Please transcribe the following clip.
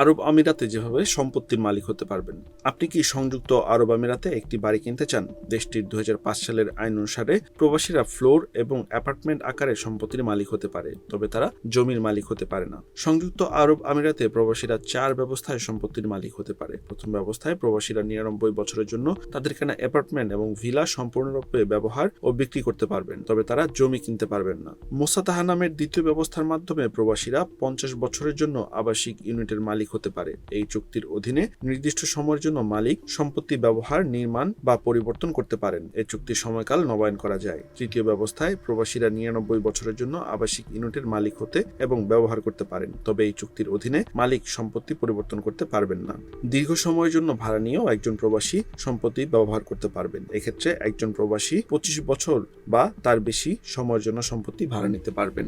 আরব আমিরাতে যেভাবে সম্পত্তির মালিক হতে পারবেন, আপনি কি সংযুক্ত আরব আমিরাতে একটি বাড়ি কিনতে চান? দেশটির দুই হাজার পাঁচ সালের আইন অনুসারে প্রবাসীরা ফ্লোর এবং অ্যাপার্টমেন্ট আকারে সম্পত্তির মালিক হতে পারে, তবে তারা জমির মালিক হতে পারে না। সংযুক্ত আরব আমিরাতে প্রবাসীরা চার ব্যবস্থায় সম্পত্তির মালিক হতে পারে। প্রথম ব্যবস্থায় প্রবাসীরা নিরানব্বই বছরের জন্য তাদের কেনা অ্যাপার্টমেন্ট এবং ভিলা সম্পূর্ণরূপে ব্যবহার ও বিক্রি করতে পারবেন, তবে তারা জমি কিনতে পারবেন না। মোসাতাহা নামের দ্বিতীয় ব্যবস্থার মাধ্যমে প্রবাসীরা পঞ্চাশ বছরের জন্য আবাসিক ইউনিটের মালিক হতে পারে। এই চুক্তির অধীনে নির্দিষ্ট সময়ের জন্য মালিক সম্পত্তি ব্যবহার, নির্মাণ বা পরিবর্তন করতে পারেন। এই চুক্তির সময়কাল নবায়ন করা যায়। তৃতীয় ব্যবস্থায় প্রবাসীরা নিরানব্বই বছরের জন্য আবাসিক ইউনিটের মালিক হতে এবং ব্যবহার করতে পারেন। তবে এই চুক্তির অধীনে মালিক সম্পত্তি পরিবর্তন করতে পারবেন না। দীর্ঘ সময়ের জন্য ভাড়া নিয়েও একজন প্রবাসী সম্পত্তি ব্যবহার করতে পারবেন। এক্ষেত্রে একজন প্রবাসী পঁচিশ বছর বা তার বেশি সময়ের জন্য সম্পত্তি ভাড়া নিতে পারবেন।